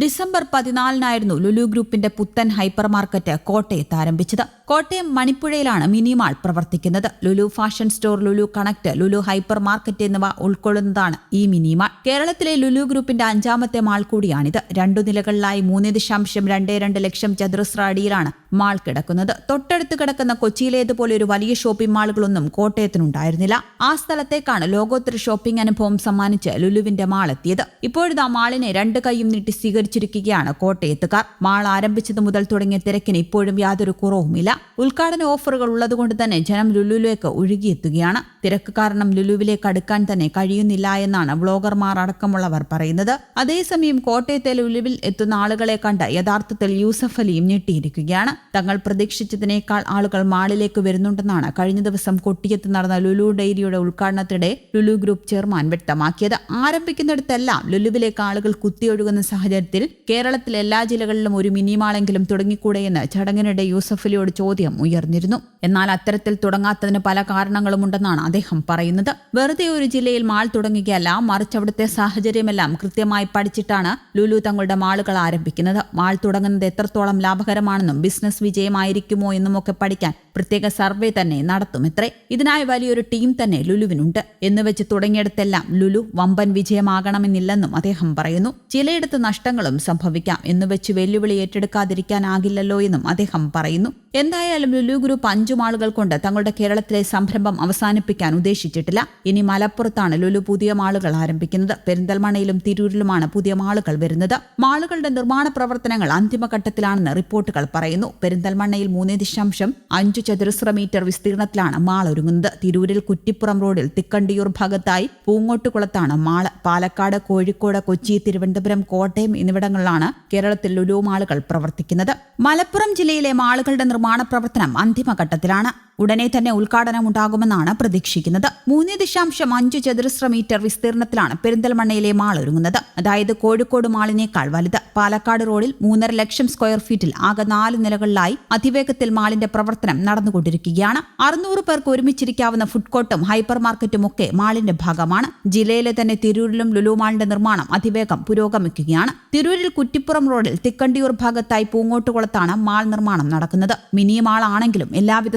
December പതിനാലിനായിരുന്നു Lulu ഗ്രൂപ്പിന്റെ പുത്തൻ hyper market കോട്ടയത്ത് ആരംഭിച്ചത്. കോട്ടയം മണിപ്പുഴയിലാണ് മിനിമാൾ പ്രവർത്തിക്കുന്നത്. Lulu fashion store Lulu connect Lulu hypermarket എന്നിവ ഉൾക്കൊള്ളുന്നതാണ് ഈ മിനിമാൾ കേരളത്തിലെ ലുലു ഗ്രൂപ്പിന്റെ അഞ്ചാമത്തെ മാൾ കൂടിയാണിത്. രണ്ടു നിലകളിലായി മൂന്ന് ദശാംശം രണ്ട് രണ്ട് ലക്ഷം ചതുരശ്ര അടിയിലാണ് മാൾ കിടക്കുന്നത്. തൊട്ടടുത്ത് കിടക്കുന്ന കൊച്ചിയിലേതുപോലെ ഒരു വലിയ ഷോപ്പിംഗ് മാളുകളൊന്നും കോട്ടയത്തിനുണ്ടായിരുന്നില്ല. ആ സ്ഥലത്തേക്കാണ് ലോകോത്തര ഷോപ്പിംഗ് അനുഭവം സമ്മാനിച്ച് ലുലുവിന്റെ മാൾ എത്തിയത്. ഇപ്പോഴിതാ മാളിനെ രണ്ട് കൈയും നീട്ടി സ്വീകരിച്ചിരിക്കുകയാണ് കോട്ടയത്തുകാർ. മാൾ ആരംഭിച്ചത് മുതൽ തുടങ്ങിയ തിരക്കിന് ഇപ്പോഴും യാതൊരു കുറവുമില്ല. ഉദ്ഘാടന ഓഫറുകൾ ഉള്ളതുകൊണ്ട് തന്നെ ജനം ലുലുവിലേക്ക് ഒഴുകിയെത്തുകയാണ്. തിരക്ക് കാരണം ലുലുവിലേക്ക് അടുക്കാൻ തന്നെ കഴിയുന്നില്ല എന്നാണ് വ്ളോഗർമാർ അടക്കമുള്ളവർ പറയുന്നത്. അതേസമയം കോട്ടയത്തെ ലുലുവിൽ എത്തുന്ന ആളുകളെ കണ്ട് യഥാർത്ഥത്തിൽ യൂസഫ് അലിയും ഞെട്ടിയിരിക്കുകയാണ്. തങ്ങൾ പ്രതീക്ഷിച്ചതിനേക്കാൾ ആളുകൾ മാളിലേക്ക് വരുന്നുണ്ടെന്നാണ് കഴിഞ്ഞ ദിവസം കൊട്ടിയത്ത് നടന്ന ലുലു ഡെയറിയുടെ ഉദ്ഘാടനത്തിനിടെ ലുലു ഗ്രൂപ്പ് ചെയർമാൻ വ്യക്തമാക്കിയത്. ആരംഭിക്കുന്നിടത്തെല്ലാം ലുലുവിലേക്ക് ആളുകൾ കുത്തിയൊഴുകുന്ന സാഹചര്യത്തിൽ കേരളത്തിലെ എല്ലാ ജില്ലകളിലും ഒരു മിനിമാളെങ്കിലും തുടങ്ങിക്കൂടെയെന്ന് ചടങ്ങിനിടെ യൂസഫലിയോട് ചോദ്യം ഉയർന്നിരുന്നു. എന്നാൽ അത്തരത്തിൽ തുടങ്ങാത്തതിന് പല കാരണങ്ങളുമുണ്ടെന്നാണ് അദ്ദേഹം പറയുന്നത്. വെറുതെ ഒരു ജില്ലയിൽ മാൾ തുടങ്ങുകയല്ല മറിച്ച് അവിടുത്തെ സാഹചര്യമെല്ലാം കൃത്യമായി പഠിച്ചിട്ടാണ് ലുലു തങ്ങളുടെ മാളുകൾ ആരംഭിക്കുന്നത്. മാൾ തുടങ്ങുന്നത് എത്രത്തോളം ലാഭകരമാണെന്നും ബിസിനസ് വിജയമായിരിക്കുമോ എന്നുമൊക്കെ പഠിക്കാൻ പ്രത്യേക സർവേ തന്നെ നടത്തുമത്രേ ഇതിനായി വലിയൊരു ടീം തന്നെ ലുലുവിനുണ്ട്. എന്ന് വെച്ച് തുടങ്ങിയിടത്തെല്ലാം ലുലു വമ്പൻ വിജയമാകണമെന്നില്ലെന്നും അദ്ദേഹം പറയുന്നു. ചിലയിടത്ത് നഷ്ടങ്ങളും സംഭവിക്കാം എന്ന് വെച്ച് വെല്ലുവിളി ഏറ്റെടുക്കാതിരിക്കാനാകില്ലല്ലോ എന്നും അദ്ദേഹം പറയുന്നു. എന്തായാലും ലുലു ഗ്രൂപ്പ് അഞ്ചു മാളുകൾ കൊണ്ട് തങ്ങളുടെ കേരളത്തിലെ സംരംഭം അവസാനിപ്പിക്കാൻ ഉദ്ദേശിച്ചിട്ടില്ല. ഇനി മലപ്പുറത്താണ് ലുലു പുതിയ മാളുകൾ ആരംഭിക്കുന്നത്. പെരിന്തൽമണയിലും തിരൂരിലുമാണ് പുതിയ മാളുകൾ വരുന്നത്. മാളുകളുടെ നിർമ്മാണ പ്രവർത്തനങ്ങൾ അന്തിമഘട്ടത്തിലാണെന്ന് റിപ്പോർട്ടുകൾ പറയുന്നു. പെരിന്തൽമണ്ണയിൽ മൂന്ന് ദശാംശം അഞ്ചു ചതുരശ്ര മീറ്റർ വിസ്തീർണത്തിലാണ് മാൾ ഒരുങ്ങുന്നത്. തിരൂരിൽ കുറ്റിപ്പുറം റോഡിൽ തിക്കണ്ടിയൂർ ഭാഗത്തായി പൂങ്ങോട്ടുകുളത്താണ് മാൾ പാലക്കാട് കോഴിക്കോട് കൊച്ചി തിരുവനന്തപുരം കോട്ടയം എന്നിവിടങ്ങളിലാണ് കേരളത്തിൽ ലുലു മാളുകൾ പ്രവർത്തിക്കുന്നത്. മലപ്പുറം ജില്ലയിലെ മാളുകളുടെ നിർമ്മാണ പ്രവർത്തനം അന്തിമഘട്ടത്തിലാണ്. ഉടനെ തന്നെ ഉദ്ഘാടനം ഉണ്ടാകുമെന്നാണ് പ്രതീക്ഷിക്കുന്നത്. മൂന്ന് ദശാംശം അഞ്ച് ചതുരശ്ര മീറ്റർ വിസ്തീർണത്തിലാണ് പെരിന്തൽമണ്ണയിലെ മാൾ ഒരുങ്ങുന്നത്. അതായത് കോഴിക്കോട് മാളിനേക്കാൾ വലുത്. പാലക്കാട് റോഡിൽ മൂന്നര ലക്ഷം സ്ക്വയർ ഫീറ്റിൽ ആകെ നാല് നിലകളിലായി അതിവേഗത്തിൽ മാളിന്റെ പ്രവർത്തനം നടന്നുകൊണ്ടിരിക്കുകയാണ്. അറുന്നൂറ് പേർക്ക് ഒരുമിച്ചിരിക്കാവുന്ന ഫുഡ് കോർട്ടും ഹൈപ്പർ മാർക്കറ്റും ഒക്കെ മാളിന്റെ ഭാഗമാണ്. ജില്ലയിലെ തന്നെ തിരൂരിലും ലുലു മാളിന്റെ നിർമ്മാണം അതിവേഗം പുരോഗമിക്കുകയാണ്. തിരൂരിൽ കുറ്റിപ്പുറം റോഡിൽ തിക്കണ്ടിയൂർ ഭാഗത്തായി പൂങ്ങോട്ടുകുളത്താണ് മാൾ നിർമ്മാണം നടക്കുന്നത്. മിനി മാൾ ആണെങ്കിലും എല്ലാവിധ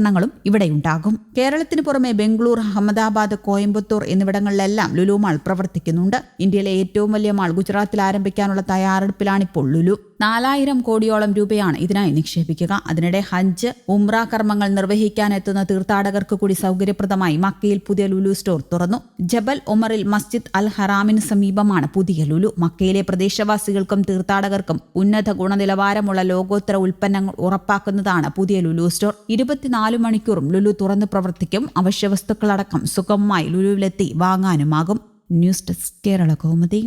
സജ്ജീകരണങ്ങളും ഇവിടെയുണ്ടാകും. കേരളത്തിന് പുറമെ ബംഗളൂർ അഹമ്മദാബാദ് കോയമ്പത്തൂർ എന്നിവിടങ്ങളിലെല്ലാം ലുലു മാൾ പ്രവർത്തിക്കുന്നുണ്ട്. ഇന്ത്യയിലെ ഏറ്റവും വലിയ മാൾ ഗുജറാത്തിൽ ആരംഭിക്കാനുള്ള തയ്യാറെടുപ്പിലാണിപ്പോൾ ലുലു. നാലായിരം കോടിയോളം രൂപയാണ് ഇതിനായി നിക്ഷേപിക്കുക. അതിനിടെ ഹജ്ജ് ഉംറ കർമ്മങ്ങൾ നിർവഹിക്കാനെത്തുന്ന തീർത്ഥാടകർക്ക് കൂടി സൗകര്യപ്രദമായി മക്കയിൽ പുതിയ ലുലു സ്റ്റോർ തുറന്നു. ജബൽ ഉമറിൽ മസ്ജിദ് അൽ ഹറാമിന് സമീപമാണ് പുതിയ ലുലു. മക്കയിലെ പ്രദേശവാസികൾക്കും തീർത്ഥാടകർക്കും ഉന്നത ഗുണനിലവാരമുള്ള ലോകോത്തര ഉൽപ്പന്നങ്ങൾ ഉറപ്പാക്കുന്നതാണ് പുതിയ ലുലു സ്റ്റോർ. ഇരുപത്തിനാല് മണിക്കൂറും ലുലു തുറന്നു പ്രവർത്തിക്കും. അവശ്യ വസ്തുക്കളടക്കം സുഗമമായി ലുലുവിലെത്തി വാങ്ങാനുമാകും. News desk Kerala Kaumudi.